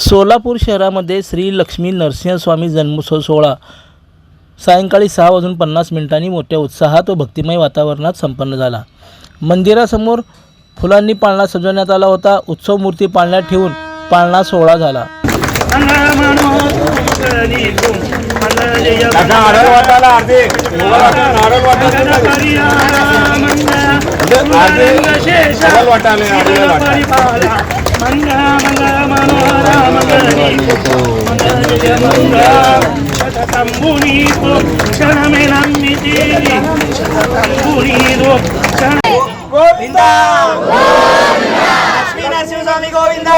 सोलापूर शहरामध्ये श्री लक्ष्मी नरसिंहस्वामी जन्मोत्सव सोहळा. सायंकाळी सहा वाजून पन्नास मिनिटांनी मोठ्या उत्साहात व भक्तिमय वातावरणात संपन्न झाला. मंदिरासमोर फुलांनी पाळणा सजवण्यात आला होता. उत्सव मूर्ती पाळण्यात ठेवून पाळणा सोहळा झाला. తంబునీతో క్షణమే నమ్మి తంబునీతో క్షణ గోవిందా! లక్ష్మీ నరసింహస్వామి గోవిందా!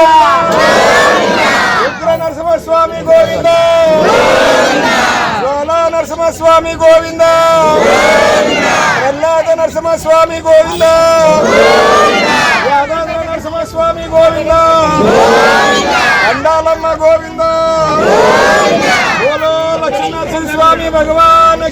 నరసింహస్వామి గోవింద ప్రహ్లాద నరసింహస్వామి గోవింద యాదాద్ర నరసింహస్వామి గోవింద అండాలమ్మ గోవింద स्वामी गोविंद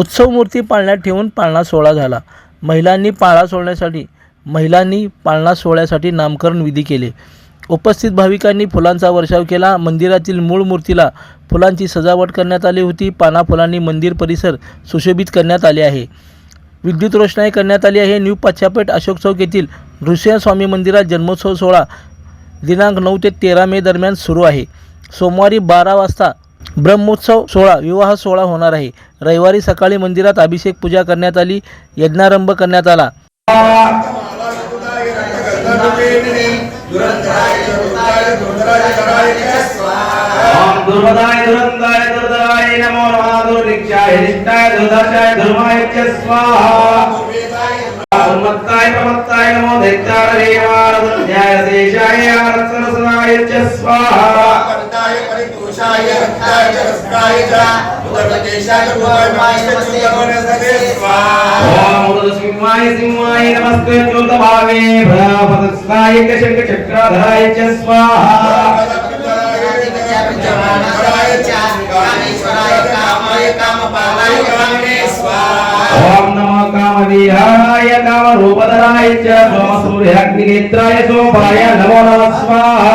उत्सव मूर्ती पाळण्यात ठेवून पाळणा सोहळा झाला. महिलांनी पाळा सोडण्यासाठी महिलांनी पाळणा सोहळ्यासाठी नामकरण विधी केले. उपस्थित भाविकांनी फुलांचा वर्षाव केला मंदिरातील मूळ मूर्तीला फुलांची सजावट करण्यात आली होती पाना फुलांनी मंदिर परिसर सुशोभित करण्यात आले आहे विद्युत रोषणाई करण्यात आली आहे न्यू पाचशापेठ अशोक चौक येथील नृसिंहस्वामी मंदिरात जन्मोत्सव सोहळा दिनांक नऊ ते तेरा मे दरम्यान सुरू आहे सोमवारी बारा वाजता ब्रह्मोत्सव सोहळा विवाह सोहळा होणार आहे रविवारी सकाळी मंदिरात अभिषेक पूजा करण्यात आली यज्ञारंभ करण्यात आला ओम दुर्वदाय दुरंदाय दुर्दराय नमो नमः दुर्निक्षाय निष्ठाय दुर्दशाय धर्माय च स्वाहा उन्मत्ताय प्रमत्ताय नमो दैत्यारवेवारदन्याय देशाय आरत्सरसनाय च स्वाहा परताय परितोषाय रक्ताय च रस्काय च సింహాయ సింహాయ నమస్తే జ్యోత భావే భయాపదస్థాయ చక్ర చక్రాధాయ చ స్వాహా. ఓం నమో కామవీహాయ కామరూపధరాయ చ సోమసూర్యాగ్నినేత్రాయ సోమాయ నమో నమః స్వాహా.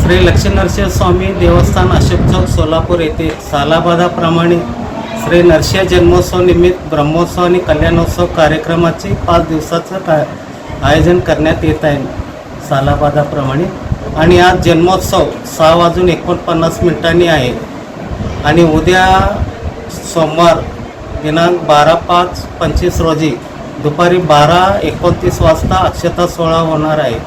श्री लक्ष्मी स्वामी देवस्थान अशोक चौक सोलापूर येथे सालाबादाप्रमाणे श्री नरसिंह जन्मोत्सव निमित्त ब्रह्मोत्सव आणि कल्याणोत्सव कार्यक्रमाचे पाच दिवसाचं का आयोजन करण्यात येत आहे. सालाबादाप्रमाणे आणि आज जन्मोत्सव सहा वाजून एकोणपन्नास मिनिटांनी आहे. आणि उद्या सोमवार दिनांक बारा पाच पंचवीस रोजी दुपारी बारा एकोणतीस वाजता अक्षता सोहळा होणार आहे.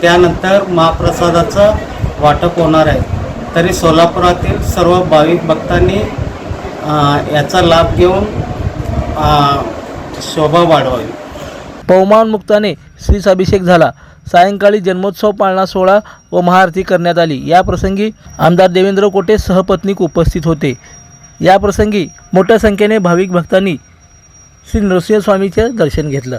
त्यानंतर महाप्रसादाचं वाटप होणार आहे. तरी सोलापुरातील सर्व भाविक भक्तांनी याचा लाभ घेऊन शोभा वाढवावी. पवमान मुक्ताने श्रीस झाला. सायंकाळी जन्मोत्सव पाळणा सोहळा व महाआरती करण्यात आली. या प्रसंगी आमदार देवेंद्र कोटे सहपत्नीक उपस्थित होते. या प्रसंगी मोठ्या संख्येने भाविक भक्तांनी श्री नृसिंहस्वामीचे दर्शन घेतलं.